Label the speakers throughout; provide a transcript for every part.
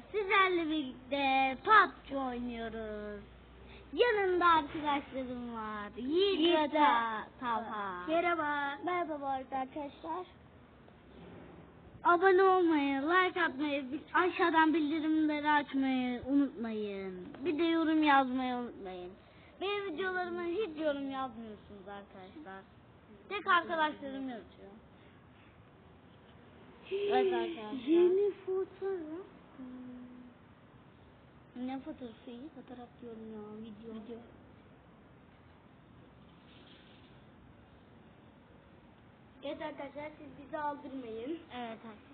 Speaker 1: Sizlerle birlikte PUBG oynuyoruz. Yanımda arkadaşlarım var. Yiğit ve Ta- Talha.
Speaker 2: Merhaba.
Speaker 1: Merhaba arkadaşlar. Abone olmayı, like atmayı, bi- aşağıdan bildirimleri açmayı unutmayın. Bir de yorum yazmayı unutmayın. Benim videolarıma hiç yorum yazmıyorsunuz arkadaşlar. Tek arkadaşlarım yazıyor. Evet arkadaşlar.
Speaker 2: Yeni fotoğraf.
Speaker 1: Ne fotoğrafı?
Speaker 2: Fotoğraf diyorum ya video. Video. Evet arkadaşlar siz bizi aldırmayın.
Speaker 1: Evet arkadaşlar.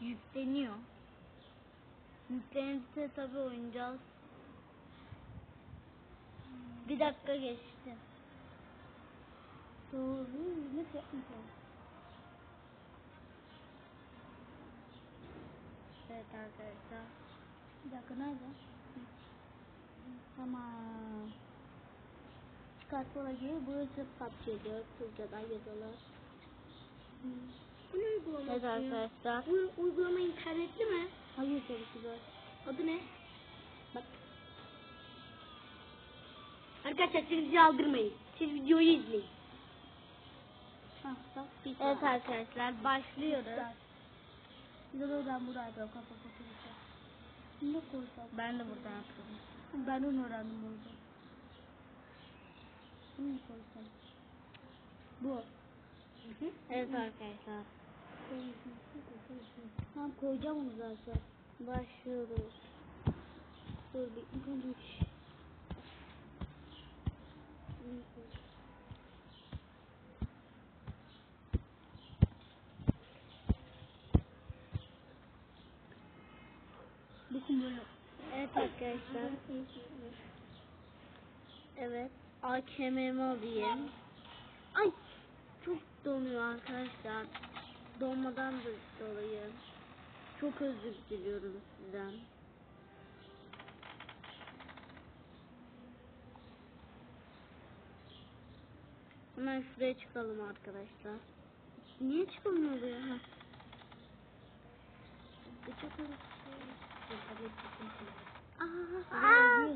Speaker 1: Yükleniyor. Yüklenirse tabi oynayacağız. Bir dakika geçti.
Speaker 2: Doğru. Nasıl yapmayacağım?
Speaker 1: Evet arkadaşlar.
Speaker 2: Bir dakika nerede? Tamam. Çıkartmalar gibi burası PUBG diyor. Türkçe'den yazılır. Bu ne uygulaması?
Speaker 1: Evet arkadaşlar.
Speaker 2: Bu uygulama internetli mi? Hayır tabii ki de. Adı ne? Bak. Arkadaşlar siz bizi aldırmayın. Siz videoyu izleyin. Bak bir
Speaker 1: Evet arkadaşlar başlıyoruz.
Speaker 2: De oradan buraya da kafa fotoğrafı. Ne koysam?
Speaker 1: Ben de buradan yapıyorum.
Speaker 2: Ben onu öğrendim burada. Bunu mu koysam? Bu.
Speaker 1: Evet arkadaşlar.
Speaker 2: Tamam koyacağım onu zaten.
Speaker 1: Başlıyoruz.
Speaker 2: Dur bir ilk önce üç. Bunu.
Speaker 1: Evet arkadaşlar. Evet. AKM'mi alayım. Ay çok donuyor arkadaşlar. Donmadan da dolayı. Çok özür diliyorum sizden. Hemen şuraya çıkalım arkadaşlar. Niye çıkamıyor bu ya?
Speaker 2: Çok
Speaker 1: Aa,
Speaker 2: Aa.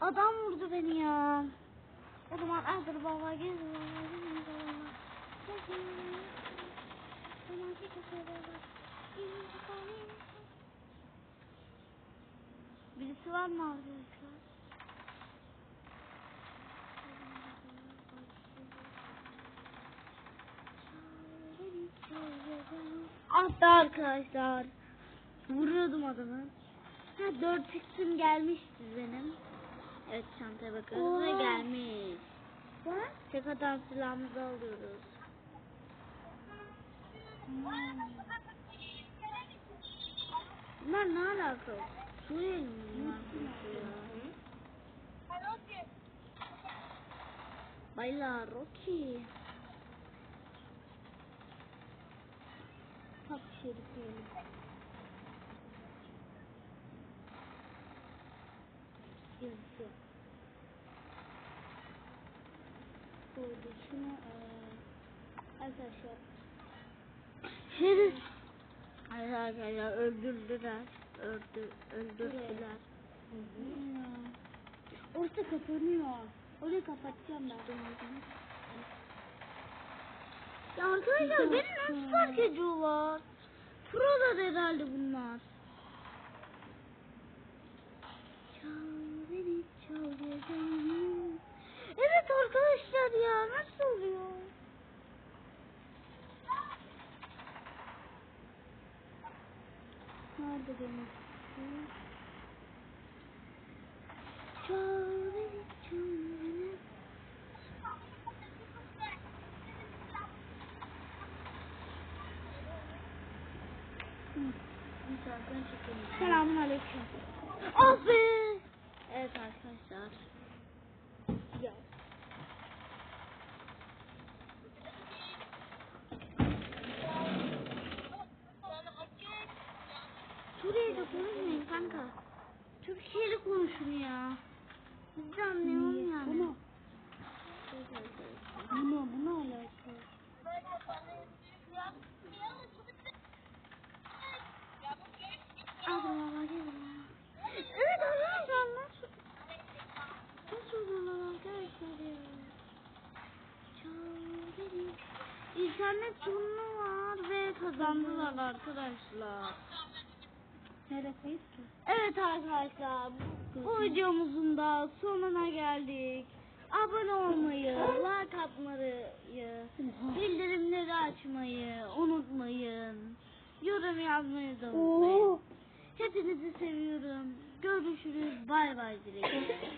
Speaker 1: Adam vurdu beni ya. O zaman Erdir baba gel. Birisi var mı arkadaşlar? Ah be arkadaşlar. Vuruyordum adamı. Ha 4 x'im gelmişti benim. Evet çantaya bakıyoruz ve gelmiş.
Speaker 2: Bak.
Speaker 1: Tek atan silahımızı alıyoruz. Bunlar ne alaka? Suriyeli mi? Bayla Rocky.
Speaker 2: Bak şerif yiyelim. Yazı. Koydu. Şunu eee arkadaşlar.
Speaker 1: Arkadaşlar öldürdüler. Öldü, öldürdüler.
Speaker 2: Orası kapanıyor. Orayı kapatacağım ben.
Speaker 1: Ya arkadaşlar beni nasıl fark ediyorlar? Prolar herhalde bunlar. Çal beni çal gecemi. Evet arkadaşlar ya nasıl oluyor?
Speaker 2: Nerede benim?
Speaker 1: Çal beni çal beni.
Speaker 2: Dışarıdan çekelim.
Speaker 1: Selamun aleyküm.
Speaker 2: buraya
Speaker 1: da konuşmayın kanka. Türkiye'li konuşun ya. Biz de anlayalım yani.
Speaker 2: Buna. Buna, buna alakalı.
Speaker 1: Abla baba gelin. Evet anlayacağım lan. Nasıl oluyorlar arkadaşlar ya? Çağırın. İnternet sorunu var ve kazandılar arkadaşlar.
Speaker 2: Neredeyiz ki?
Speaker 1: Evet arkadaşlar bu- videomuzun da sonuna geldik. Abone olmayı, like atmayı, bildirimleri açmayı unutmayın. Yorum yazmayı da unutmayın. Hepinizi seviyorum. Görüşürüz. Bay bay dileğiyle.